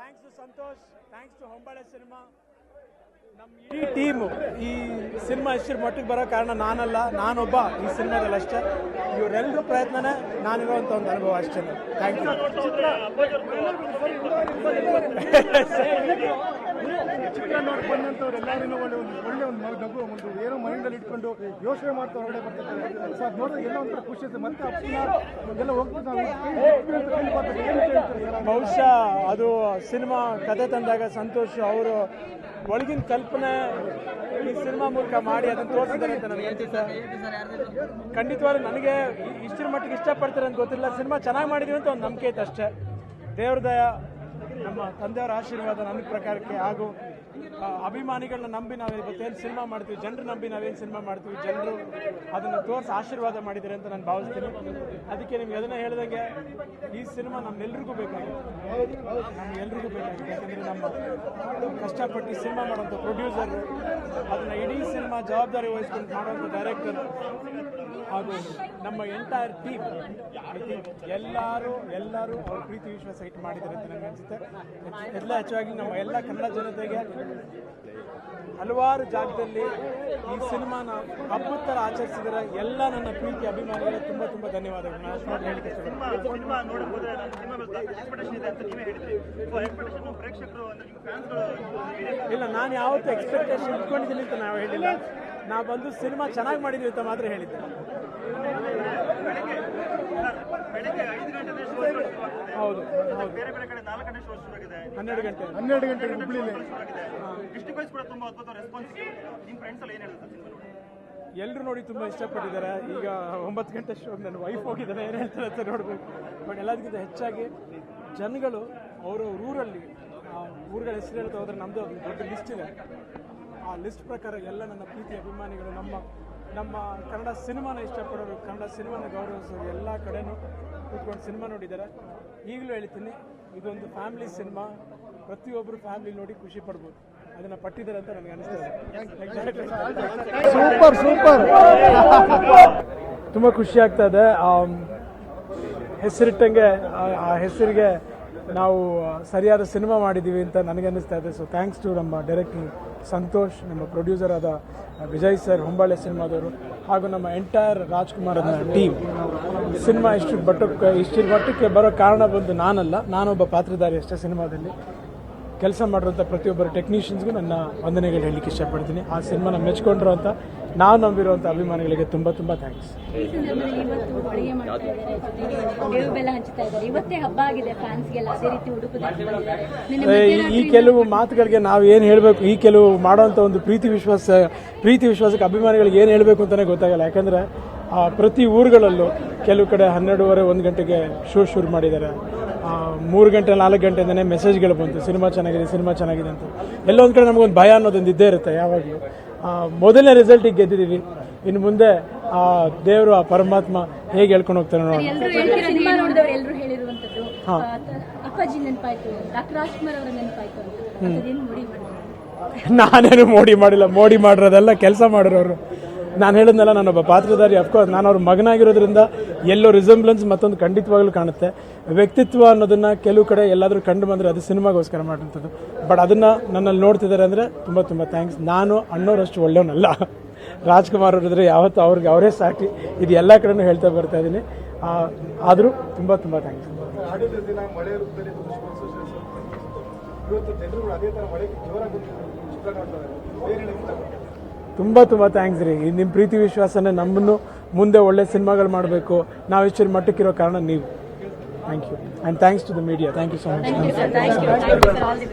Thanks to Santosh thanks to Hombale cinema ನಮ್ಮ ಇಡೀ team ಈ ಸಿನಿಮಾ ಹೆಸರು ಮಟ್ಟಿಗೆ ಬರೋ ಕಾರಣ ನಾನಲ್ಲ ನಾನೊಬ್ಬ ಈ ಸಿನಿಮಾದಲ್ಲಿ ಅಷ್ಟೇ. ಇವರೆಲ್ಲರ ಪ್ರಯತ್ನನೇ ನಾನಿರುವಂಥ ಒಂದು ಅನುಭವ ಅಷ್ಟೇ. ಥ್ಯಾಂಕ್ ಯು ಚಿತ್ರ ನೋಡಿ ಬಂದಂಥವ್ರು ಎಲ್ಲರೂ ಒಳ್ಳೆ ಒಂದು ಒಳ್ಳೆ ಒಂದು ಮ- ನಗು ಒಂದು ಏನೋ ಮೈಂಡಲ್ಲಿ ಇಟ್ಕೊಂಡು ಯೋಚನೆ ಮಾಡ್ತಾ ಹೊರಗಡೆ ಬರ್ತಿರ್ತಾರೆ ಸರ್ ಅದು ನೋಡಿದ್ರೆ ಎಲ್ಲ ಒಂಥರ ಖುಷಿ ಇರುತ್ತೆ. ಮತ್ತೆ ಎಲ್ಲ ಹೋಗ್ಬಿಟ್ಟು? ಬಹುಶಃ ಅದು ಸಿನಿಮಾ ಕತೆ ತಂದಾಗ ಸಂತೋಷ್ ಅವರು ಒಳಗಿನ ಕಲ್ಪನೆ ಈ ಸಿನಿಮಾ ಮೂಲಕ ಮಾಡಿ ಅದನ್ನು ತೋರಿಸಿದ್ದಾರೆ ಅಂತ ನನಗೆ ಅನ್ಸುತ್ತೆ ಖಂಡಿತವಾಗ್ಲೂ ನನಗೆ ಇಷ್ಟರ ಮಟ್ಟಿಗೆ ಇಷ್ಟಪಡ್ತಾರೆ ಅಂತ ಗೊತ್ತಿಲ್ಲ. ಸಿನಿಮಾ ಚೆನ್ನಾಗಿ ಮಾಡಿದೀವಿ ಅಂತ ಒಂದು ನಂಬಿಕೆ ಇತ್ತು ಅಷ್ಟೇ. ದೇವ್ರ ದಯ ನಮ್ಮ ತಂದೆಯವರ ಆಶೀರ್ವಾದ ನನ್ನ ಪ್ರಕಾರಕ್ಕೆ ಹಾಗೂ ಅಭಿಮಾನಿಗಳನ್ನ ನಂಬಿ ನಾವು ಇವತ್ತೇನು ಸಿನಿಮಾ ಮಾಡ್ತೀವಿ ಜನರು ನಂಬಿ ನಾವೇನು ಸಿನಿಮಾ ಮಾಡ್ತೀವಿ ಜನರು ಅದನ್ನು ತೋರಿಸಿ ಆಶೀರ್ವಾದ ಮಾಡಿದ್ದಾರೆ ಅಂತ ನಾನು ಭಾವಿಸ್ತೀನಿ ಅದಕ್ಕೆ ನಿಮ್ಗೆ ಅದನ್ನ ಹೇಳಿದಂಗೆ ಈ ಸಿನಿಮಾ ನಮ್ಮೆಲ್ರಿಗೂ ಬೇಕಾಗಿದೆ ನಮ್ಗೆಲ್ರಿಗೂ ಬೇಕಾಗಿದೆ ಯಾಕಂದರೆ ನಮ್ಮ ಕಷ್ಟಪಟ್ಟು ಸಿನಿಮಾ ಮಾಡೋಂಥ ಪ್ರೊಡ್ಯೂಸರ್ ಅದನ್ನ ಇಡೀ ಸಿನಿಮಾ ಜವಾಬ್ದಾರಿ ವಹಿಸ್ಕೊಂಡು ಮಾಡುವಂಥ ಡೈರೆಕ್ಟರ್ ಹಾಗೂ ನಮ್ಮ ಎಂಟೈರ್ ಟೀಮ್ ಎಲ್ಲರೂ ಎಲ್ಲರೂ ಅವ್ರ ಪ್ರೀತಿ ವಿಶ್ವಾಸ ಇಟ್ಟು ಮಾಡಿದ್ದಾರೆ ಅಂತ ನನಗೆ ಅನಿಸುತ್ತೆ ಎಲ್ಲ ಹೆಚ್ಚಾಗಿ ನಮ್ಮ ಎಲ್ಲ ಕನ್ನಡ ಜನತೆಗೆ ಹಲವಾರು ಜಾಗದಲ್ಲಿ ಈ ಸಿನಿಮಾನ ಹಬ್ಬದ ಥರ ಆಚರಿಸಿದರೆ ಎಲ್ಲ ನನ್ನ ಪ್ರೀತಿ ಅಭಿಮಾನಿಗಳಿಗೆ ತುಂಬ ತುಂಬ ಧನ್ಯವಾದಗಳು. ನಾನು ಅಷ್ಟು ಹೇಳಿಕ್ಕೆ ಇಲ್ಲ ನಾನು ಯಾವತ್ತೂ ಎಕ್ಸ್ಪೆಕ್ಟೇಷನ್ ಇಟ್ಕೊಂಡಿದ್ದೀನಿ ಅಂತ ನಾವು ಹೇಳಿಲ್ಲ. ನಾವು ಬಂದು ಸಿನಿಮಾ ಚೆನ್ನಾಗಿ ಮಾಡಿದ್ದೀವಿ ಅಂತ ಮಾತ್ರ ಹೇಳಿದ್ದೆ. ಹೌದು ಬೇರೆ ಬೇರೆ ಕಡೆ ನಾಲ್ಕು ಗಂಟೆ ಶೋ ಆಗಿದೆ ಹನ್ನೆರಡು ಗಂಟೆ ಹನ್ನೆರಡು ಗಂಟೆಗೆ ಹುಬ್ಳಿಲಿ. ಡಿಸ್ಟಿಕ್ ವೈಸ್ ಕೂಡ ತುಂಬಾ ಅದ್ಭುತ ರೆಸ್ಪಾನ್ಸ್ ನಿಮ್ಮ ಫ್ರೆಂಡ್ಸ್ ಎಲ್ಲ ಏನು ಹೇಳ್ತಾರೆ ಎಲ್ಲರೂ ನೋಡಿ? ತುಂಬ ಇಷ್ಟಪಟ್ಟಿದ್ದಾರೆ. ಈಗ ಒಂಬತ್ತು ಗಂಟೆ ಶೋ ನನ್ನ ವೈಫ್ ಹೋಗಿದ್ದಾರೆ ಏನು ಹೇಳ್ತಾರೆ ಅಂತ ನೋಡಬೇಕು. ಬಟ್ ಎಲ್ಲದಕ್ಕಿಂತ ಹೆಚ್ಚಾಗಿ ಜನಗಳು ಅವರ ಊರಲ್ಲಿ ಊರುಗಳ ಹೆಸರು ಹೇಳ್ತಾ ಹೋದ್ರೆ ನಮ್ಮದು ದೊಡ್ಡ ಲಿಸ್ಟ್ ಇದೆ. ಆ ಲಿಸ್ಟ್ ಪ್ರಕಾರ ಎಲ್ಲ ನನ್ನ ಪ್ರೀತಿ ಅಭಿಮಾನಿಗಳು ನಮ್ಮ ನಮ್ಮ ಕನ್ನಡ ಸಿನಿಮಾನ ಇಷ್ಟಪಡೋರು ಕನ್ನಡ ಸಿನಿಮಾನ ಗೌರವಿಸೋರು ಎಲ್ಲ ಕಡೆನೂ ಕೂತ್ಕೊಂಡು ಸಿನಿಮಾ ನೋಡಿದ್ದಾರೆ. ಈಗಲೂ ಹೇಳ್ತೀನಿ ಇದೊಂದು ಫ್ಯಾಮಿಲಿ ಸಿನಿಮಾ. ಪ್ರತಿಯೊಬ್ಬರು ಫ್ಯಾಮಿಲಿ ನೋಡಿ ಖುಷಿ ಪಡ್ಬೋದು. ಅದನ್ನು ಪಟ್ಟಿದ್ದಾರೆ ಅಂತ ನನಗೆ ಅನಿಸ್ತದೆ ಸೂಪರ್ ಸೂಪರ್. ತುಂಬ ಖುಷಿ ಆಗ್ತಾ ಇದೆ. ಹೆಸರಿಟ್ಟಂಗೆ ಆ ಹೆಸರಿಗೆ ನಾವು ಸರಿಯಾದ ಸಿನಿಮಾ ಮಾಡಿದ್ದೀವಿ ಅಂತ ನನಗೆ ಅನ್ನಿಸ್ತಾ ಇದೆ. ಸೊ ಥ್ಯಾಂಕ್ಸ್ ಟು ನಮ್ಮ ಡೈರೆಕ್ಟರ್ ಸಂತೋಷ್, ನಮ್ಮ ಪ್ರೊಡ್ಯೂಸರ್ ಆದ ವಿಜಯ್ ಸರ್, ಹೊಂಬಾಳೆ ಸಿನಿಮಾದವರು, ಹಾಗೂ ನಮ್ಮ ಎಂಟೈರ್ ರಾಜ್ಕುಮಾರ್ ಟೀಮ್ ಸಿನಿಮಾ ಇಷ್ಟು ಮಟ್ಟಕ್ಕೆ ಇಷ್ಟು ಮಟ್ಟಕ್ಕೆ ಬರೋ ಕಾರಣ ಬಂದು ನಾನಲ್ಲ. ನಾನೊಬ್ಬ ಪಾತ್ರಧಾರಿ ಅಷ್ಟೇ ಸಿನಿಮಾದಲ್ಲಿ. ಕೆಲಸ ಮಾಡಿರೋಂಥ ಪ್ರತಿಯೊಬ್ಬರ ಟೆಕ್ನಿಷಿಯನ್ಸ್ಗೂ ನನ್ನ ವಂದನೆಗಳು ಹೇಳಲಿಕ್ಕೆ ಇಷ್ಟಪಡ್ತೀನಿ. ಆ ಸಿನಿಮಾನ ಮೆಚ್ಕೊಂಡಿರೋ ಅಂತ ನಾವು ನಂಬಿರುವಂಥ ಅಭಿಮಾನಿಗಳಿಗೆ ತುಂಬ ತುಂಬ ಥ್ಯಾಂಕ್ಸ್ ಈ ಕೆಲವು ಮಾತುಗಳಿಗೆ ನಾವು ಏನು ಹೇಳಬೇಕು ಈ ಕೆಲವು ಮಾಡೋವಂಥ ಒಂದು ಪ್ರೀತಿ ವಿಶ್ವಾಸ ಪ್ರೀತಿ ವಿಶ್ವಾಸಕ್ಕೆ ಅಭಿಮಾನಿಗಳಿಗೆ ಏನು ಹೇಳಬೇಕು ಅಂತಲೇ ಗೊತ್ತಾಗಲ್ಲ. ಯಾಕಂದರೆ ಪ್ರತಿ ಊರುಗಳಲ್ಲೂ ಕೆಲವು ಕಡೆ ಹನ್ನೆರಡೂವರೆ ಒಂದು ಗಂಟೆಗೆ ಶೋ ಶುರು ಮಾಡಿದ್ದಾರೆ. ಮೂರು ಗಂಟೆ ನಾಲ್ಕು ಗಂಟೆಯಿಂದನೇ ಮೆಸೇಜ್ಗಳು ಬಂತು. ಸಿನಿಮಾ ಚೆನ್ನಾಗಿದೆ ಸಿನಿಮಾ ಚೆನ್ನಾಗಿದೆ ಅಂತ. ಎಲ್ಲೋ ಒಂದು ಕಡೆ ನಮಗೊಂದು ಭಯ ಅನ್ನೋದೊಂದು ಇದ್ದೇ ಇರುತ್ತೆ ಯಾವಾಗಲೂ. ಮೊದಲನೇ ರಿಸಲ್ಟಿಗೆ ಗೆದ್ದಿದ್ದೀವಿ ಇನ್ನು ಮುಂದೆ ಆ ದೇವರು ಆ ಪರಮಾತ್ಮ ಹೇಗೆ ಹೇಳ್ಕೊಂಡು ಹೋಗ್ತಾರೆ ನೋಡೋಣ. ನೋಡಿ ಮಾಡಿದ್ರು ನಾನೇನು ಮೋಡಿ ಮಾಡಿಲ್ಲ. ಮೋಡಿ ಮಾಡಿರೋದೆಲ್ಲ ಕೆಲಸ ಮಾಡಿರೋರು. ನಾನು ಹೇಳಿದ್ನಲ್ಲ ನಾನೊಬ್ಬ ಪಾತ್ರಧಾರಿ ಅಫ್ಕೋರ್ಸ್ ನಾನು ಅವ್ರ ಮಗನಾಗಿರೋದ್ರಿಂದ ಎಲ್ಲೋ ರಿಸೆಂಬ್ಲೆನ್ಸ್ ಮತ್ತೊಂದು ಖಂಡಿತವಾಗ್ಲೂ ಕಾಣುತ್ತೆ. ವ್ಯಕ್ತಿತ್ವ ಅನ್ನೋದನ್ನ ಕೆಲವು ಕಡೆ ಎಲ್ಲಾದರೂ ಕಂಡು ಬಂದರೆ ಅದು ಸಿನಿಮಾಗೋಸ್ಕರ ಮಾಡುವಂಥದ್ದು ಬಟ್ ಅದನ್ನ ನನ್ನಲ್ಲಿ ನೋಡ್ತಿದ್ದಾರೆ ಅಂದರೆ ತುಂಬ ತುಂಬ ಥ್ಯಾಂಕ್ಸ್ ನಾನು ಅಣ್ಣೋರಷ್ಟು ಒಳ್ಳೆಯವನಲ್ಲ. ರಾಜ್ಕುಮಾರ್ ಅವರಿದ್ರೆ ಯಾವತ್ತೂ ಅವ್ರಿಗೆ ಅವರೇ ಸಾಟಿ ಇದು ಎಲ್ಲ ಕಡೆನೂ ಹೇಳ್ತಾ ಬರ್ತಾ ಇದ್ದೀನಿ. ಆದರೂ ತುಂಬ ತುಂಬ ಥ್ಯಾಂಕ್ಸ್ ಅದೇ ಥರ ಮಳೆ ಜೋರಾಗಿ ತುಂಬ ತುಂಬ ಥ್ಯಾಂಕ್ಸ್ ರೀ. ನಿಮ್ಮ ಪ್ರೀತಿ ವಿಶ್ವಾಸನೇ ನಮ್ಮನ್ನು ಮುಂದೆ ಒಳ್ಳೆ ಸಿನಿಮಾಗಳು ಮಾಡಬೇಕು. ನಾವು ಇಷ್ಟರ ಮಟ್ಟಕ್ಕಿರೋ ಕಾರಣ ನೀವು. Thank you and thanks to the media thank you so much